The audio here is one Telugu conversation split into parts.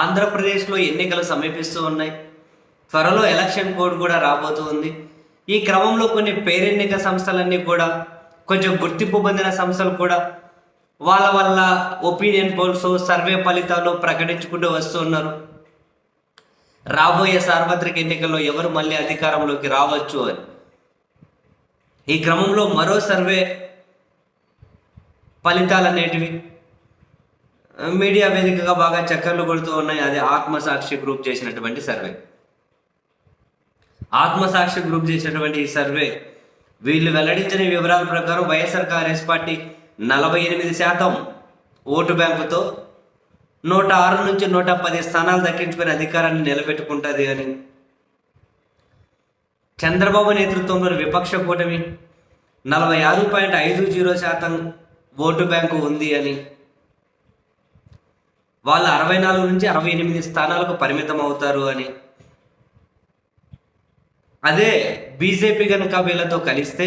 ఆంధ్రప్రదేశ్లో ఎన్నికలు సమీపిస్తూ ఉన్నాయి. త్వరలో ఎలక్షన్ కోడ్ కూడా రాబోతూ ఉంది ఈ క్రమంలో కొన్ని పేరెన్నిక సంస్థలన్నీ కూడా కొంచెం గుర్తింపు పొందిన సంస్థలు కూడా వాళ్ళ వల్ల ఒపీనియన్ పోల్స్ సర్వే ఫలితాలు ప్రకటించుకుంటూ వస్తున్నారు రాబోయే సార్వత్రిక ఎన్నికల్లో ఎవరు మళ్ళీ అధికారంలోకి రావచ్చు అని. ఈ క్రమంలో మరో సర్వే ఫలితాలు అనేటివి మీడియా వేదికగా బాగా చక్కర్లు కొడుతూ ఉన్నాయి. అది ఆత్మసాక్షి గ్రూప్ చేసినటువంటి సర్వే. ఆత్మసాక్షి గ్రూప్ చేసినటువంటి ఈ సర్వే వీళ్ళు వెల్లడించిన వివరాల ప్రకారం వైఎస్ఆర్ కాంగ్రెస్ పార్టీ నలభై ఎనిమిది శాతం ఓటు బ్యాంకుతో నూట ఆరు నుంచి నూట పది స్థానాలు దక్కించుకుని అధికారాన్ని నిలబెట్టుకుంటుంది అని. చంద్రబాబు నేతృత్వంలోని విపక్ష కూటమి నలభై ఆరు పాయింట్ ఐదు జీరో శాతం ఓటు బ్యాంకు ఉంది అని. వాళ్ళు అరవై నాలుగు నుంచి అరవై ఎనిమిది స్థానాలకు పరిమితం అవుతారు అని. అదే బీజేపీ కనుక వీళ్ళతో కలిస్తే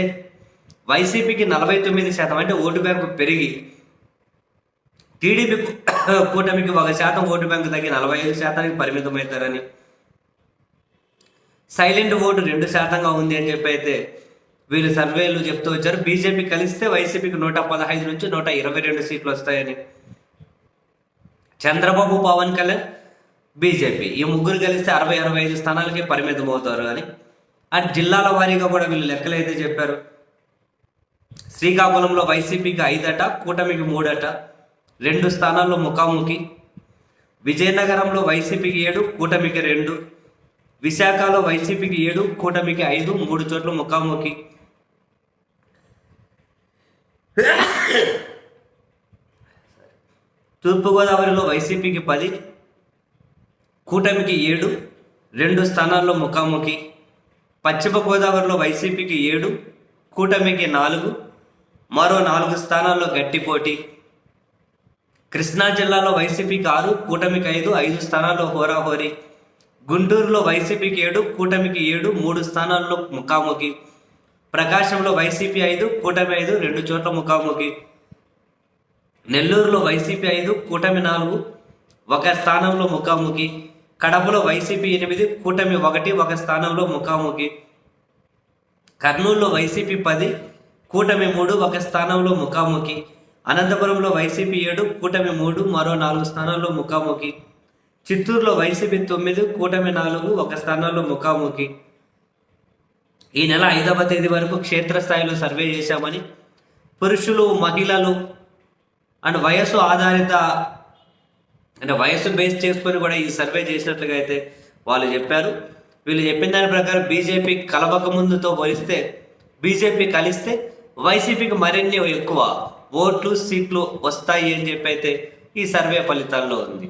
వైసీపీకి నలభై తొమ్మిది శాతం అంటే ఓటు బ్యాంకు పెరిగి టీడీపీ కూటమికి ఒక శాతం ఓటు బ్యాంకు తగ్గి నలభై ఐదు శాతానికి పరిమితమవుతారని. సైలెంట్ ఓటు రెండు శాతంగా ఉంది అని చెప్పి అయితే వీళ్ళు సర్వేలు చెప్తూ వచ్చారు. బీజేపీ కలిస్తే వైసీపీకి నూట పదహైదు నుంచి నూట ఇరవై రెండు సీట్లు వస్తాయని. చంద్రబాబు పవన్ కళ్యాణ్ బీజేపీ. ఈ ముగ్గురు కలిస్తే అరవై అరవై ఐదు స్థానాలకే పరిమితం అవుతారు అని. అటు జిల్లాల వారీగా కూడా వీళ్ళు లెక్కలు అయితే చెప్పారు. శ్రీకాకుళంలో వైసీపీకి ఐదట కూటమికి మూడట రెండు స్థానాల్లో ముఖాముఖి. విజయనగరంలో వైసీపీకి ఏడు కూటమికి రెండు. విశాఖలో వైసీపీకి ఏడు కూటమికి ఐదు మూడు చోట్ల ముఖాముఖి. తూర్పుగోదావరిలో వైసీపీకి పది కూటమికి ఏడు రెండు స్థానాల్లో ముఖాముఖి. పశ్చిమ గోదావరిలో వైసీపీకి ఏడు కూటమికి నాలుగు మరో నాలుగు స్థానాల్లో గట్టి పోటీ. కృష్ణా జిల్లాలో వైసీపీకి ఆరు కూటమికి ఐదు ఐదు స్థానాల్లో హోరాహోరీ. గుంటూరులో వైసీపీకి ఏడు కూటమికి ఏడు మూడు స్థానాల్లో ముఖాముఖి. ప్రకాశంలో వైసీపీ ఐదు కూటమి ఐదు రెండు చోట్ల ముఖాముఖి. నెల్లూరులో వైసీపీ ఐదు కూటమి నాలుగు ఒక స్థానంలో ముఖాముఖి. కడపలో వైసీపీ ఎనిమిది కూటమి ఒకటి ఒక స్థానంలో ముఖాముఖి. కర్నూలులో వైసీపీ పది కూటమి మూడు ఒక స్థానంలో ముఖాముఖి. అనంతపురంలో వైసీపీ ఏడు కూటమి మూడు మరో నాలుగు స్థానాల్లో ముఖాముఖి. చిత్తూరులో వైసీపీ తొమ్మిది కూటమి నాలుగు ఒక స్థానంలో ముఖాముఖి. ఈ నెల ఐదవ తేదీ వరకు క్షేత్రస్థాయిలో సర్వే చేశామని పురుషులు మహిళలు అండ్ వయస్సు ఆధారిత అంటే వయస్సు బేస్ చేసుకొని కూడా ఈ సర్వే చేసినట్లుగా అయితే వాళ్ళు చెప్పారు. వీళ్ళు చెప్పిన దాని ప్రకారం బీజేపీ కలవక ముందుతో పోలిస్తే బీజేపీ కలిస్తే వైసీపీకి మరిన్ని ఎక్కువ ఓట్లు సీట్లు వస్తాయి అని చెప్పి అయితే ఈ సర్వే ఫలితాల్లో ఉంది.